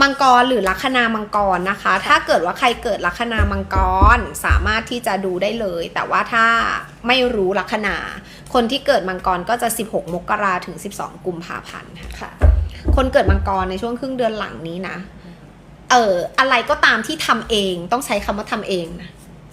มังกรหรือลัคนามังกรนะคะ ถ้าเกิดว่าใครเกิดลัคนามังกรสามารถที่จะดูได้เลย แต่ว่าถ้าไม่รู้ลัคนา คนที่เกิดมังกรก็จะ 16 มกราถึง 12 กุมภาพันธ์ค่ะค่ะคนเกิดมังกรในช่วงครึ่งเดือนหลังนี้นะ เอออะไรก็ตามที่ทำเองต้องใช้คำว่าทำเองนะ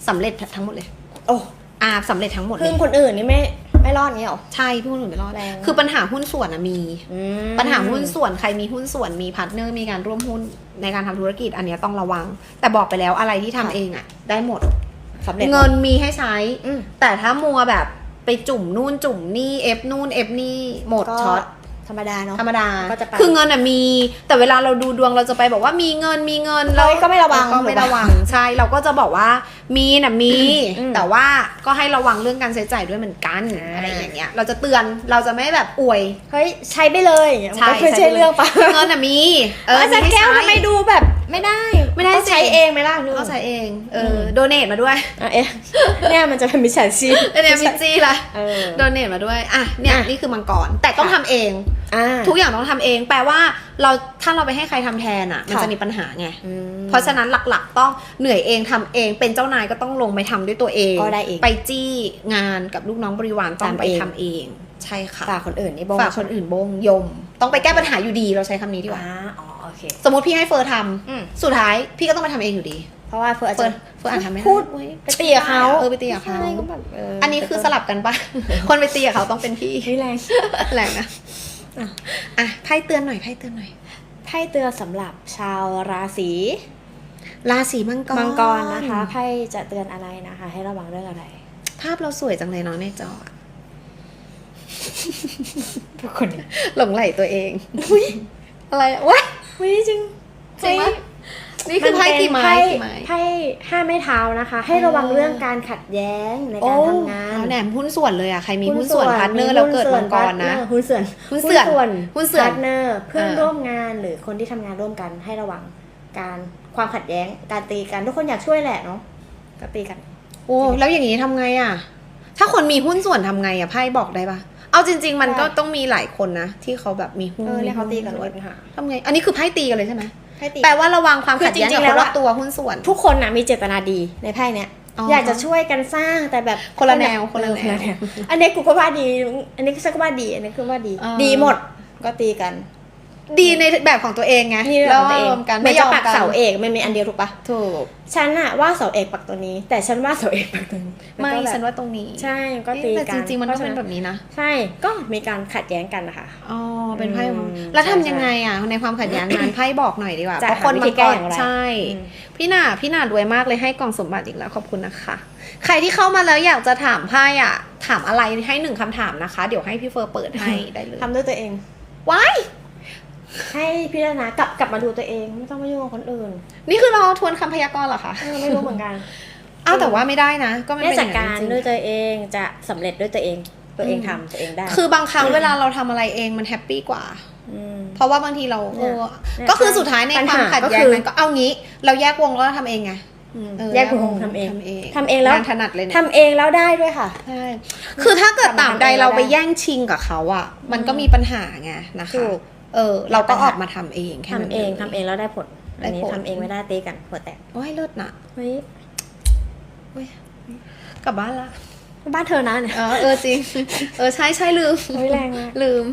สำเร็จทั้งหมดเลย โอ้อ่าสำเร็จทั้งหมดเลพึ่ยงคนอื่นนี่ไม่ ไม่รอดงี้หรอ ใช่พี่คนอื่นไม่รอดแรงคือปัญหาหุ้นส่วนอะมีอืมปัญหาหุ้นส่วนใครมีหุ้นส่วนมีพาร์ทเนอร์มีการร่วมหุ้นในการทำธุรกิจอันเนี้ยต้องระวัง แต่บอกไปแล้วอะไรที่ทำเองอะได้หมดสำเร็จเงินมีให้ใช้อืมแต่ถ้ามัวแบบไปจุ่มนู่นจุ่มนี่เอฟนู่นเอฟนี่หมดก็ช็อต ธรรมดาเนาะ ธรรมดา ก็จะไปคือเงินอะมี แต่เวลาเราดูดวงเราจะไปบอกว่ามีเงินมีเงินเราก็ไม่ระวังก็ไม่ระวังใช่เราก็จะบอกว่ามีน่ะมีอืมแต่ว่าก็ให้ระวังเรื่องการใช้จ่ายด้วยเหมือนกันอ่าอะไรอย่างเงี้ย เราจะเตือนเราจะไม่แบบอวยเฮ้ยใช้ไปเลยอย่างเงี้ยมันก็ไม่ใช้ใช่ไปเลยเรื่องปะเงินอะมีเอออาจารย์แก้วทำไมดูแบบ ไม่ได้ไม่ได้ต้องสิใช้เองไหมล่ะนึกก็ใช้เอง เออมโดเนทมาด้วยอะเอ๊ะเนี่ยมันจะเป็นมิจฉาชีพเนี่ยมิจจี้ละเออโดเนทมาด้วยอะเนี่ยอะนี่คือมังกรแต่ต้องค่ะทำเองอ่าทุกอย่างต้องทำเอง แปลว่าเราถ้าเราไปให้ใครทำแทนอะ มันค่ะจะมีปัญหาไงอืมเพราะฉะนั้นหลักๆ ต้องเหนื่อยเองทำเองเป็นเจ้านายก็ต้องลงไปทำด้วยตัวเองก็ได้เองไปจี้งานกับลูกน้องบริวารต้องทำไปเองทำเอง ใช่ค่ะฝากคนอื่นนี่บงฝากคนอื่นบงยม ต้องไปแก้ปัญหาอยู่ดีเราใช้คำนี้ดีกว่า อ่าอ๋อโอเค สมมติพี่ให้เฟิร์นทอืมำสุดท้ายพี่ก็ต้องไปทำเองอยู่ดี เพราะว่าเพื่ออาจเฟิจะร์นเฟิร์นอ่านทำไม่ได้พูดอุ๊ยไปตีกับเขาเออไปตีกับเขา ใช่ก็แบบเอันนี้คือสลับกันปะ คนไปตีกับเขาต้องเป็นพี่นี่แรง แรงนะอะ อะไพ่เตือนหน่อยไพ่เตือนหน่อย ไพ่เตือนสำหรับชาวราศีราศีมังกรมังกรนะคะไพ่จะเตือนอะไรนะคะ ให้ระวังเรื่องอะไร ภาพเราสวยจังเลยเนาะในจออะ ทุกคนเนี่ยหลงไหลตัวเองอะไรอะวะวิจริงจริงปะนี่คือไพ่กี่ไม้นเป็นกี่ไม้ไพ่ห้าไม้เท้านะคะ ให้ระวังเรื่องการขัดแย้งในการทำงานโอ้แหนมหุ้นส่วนเลยอะใครมีหุ้นส่วนพาร์ทเนอร์แล้วเกิดมังกรนะหุ้นส่วนหุ้นส่วนหุ้หุ้นนส่ส่ววนนพาร์ทเนอร์เพื่อนอ่าร่วมงานหรือคนที่ทำงานร่วมกันให้ระวังการความขัดแย้งการตีกันทุกคนอยากช่วยแหละเนาะก็ตีกัน โอ้แล้วอย่างนี้ทำไงอะ ถ้าคนมีหุ้นส่วนทำไงอะไพ่บอกได้ปะ เอาจริง ๆ มันก็ได้ต้องมีหลายคนนะ ที่เขาแบบมีหุ้นเออเนี่ยเขาตีกันมีเลหุ้ยนปัญหาทำไง อันนี้คือไพ่ตีกันเลยใช่ไหมให้ตีแปลว่าระวังความคือขัดแย้งจริกับงๆคนรแล้อวบอะตัวหุ้นส่วน ทุกคนนะมีเจตนาดีในไพ่เนี้ยอ๋อออยากจะช่วยกันสร้างแต่แบบคนละแนวคนละเออแนวอันนี้กูก็ว่าดี อันนี้ฉันก็ว่าดี อันนี้ก็ว่าดีเออดีหมดก็ตีกัน ดีในแบบของตัวเองไงนี่เรื่องของตัวเองรวมกันไม่ไม่ยยออมมปักกันเสาเอกมันมีอันเดียวถูกปะถูกฉันอะว่าเสาเอกปักตัวนี้ แต่ฉันว่าเสาเอกปักตัวนี้ไม่ก็แบบฉันว่าตรงนี้ ใช่ก็ตีแต่กัจนริงๆมันก็พาะฉะเป็นแบบนี้นะใช่ก็มีการขัดแย้งกันนะคะอ๋อเป็นไพ่อืมแล้วทำใช่ยังไงอะในความขัดแย้งนั้นไพ่บอกหน่อยดีกว่าจะเพราะคนหาวิธีมังแก้กรอย่างไรใช่อืมพี่หนาพี่หนารวยมากเลยให้กล่องสมบัติอีกแล้วขอบคุณนะคะ ใครที่เข้ามาแล้วอยากจะถามไพ่อะถามอะไรให้หนึ่งคำถามนะคะ เดี๋ยวให้พี่เฟอร์เปิดให้ได้เลยทำด้วยตัวเองว้าย ให้พิจารณากลับกลับมาดูตัวเอง ไม่ต้องมายุ่งกับคนอื่นนี่คือเราทวนคำพยากรณ์เหรอคะเออไม่รู้เหมือนกันอ้าวแต่ว่าไม่ได้นะ ก็มันเนี่ยเป็นอจัดย่างกานั้รนจริงด้วยตัวเองจะสำเร็จด้วยตัวเอง ตัวเองอืมทำตัวเองได้คือบางครั้งเวลาเราทำอะไรเองมันแฮปปี้กว่า ม เพราะว่าบางทีเราเนี่ยเออเนี่ยก็คือสุดท้ายในปัญความหาขัดก็แย้งคือ นั้นก็เอางี้ เราแยกวงแล้วเราทำเองไงอืมเออแยกวงทำเองทำเองทำเองแล้วงานถนัดเลยเนี่ย ทำเองแล้วได้ด้วยค่ะ ใช่ คือถ้าเกิดกลับมาตามใดทำเองเราไปแล้วได้แย่งชิงกับเขาอะ มันก็มีปัญหาไงนะคะ ถูก เออ เราก็ปัญหาออกมาทำเองแค่นั้นทำเองลยทำเองแล้วได้ผลอันนี้ได้ผลทำเองไม่ได้ตีกันหัวแตกโอ้ยเลิศนะเฮ้ยเว้ยกลับบ้านละบ้านเธอนะเนี่ยเออเออจริง เออใช่ใช่ลืมเฮ้ยแรงมากลืม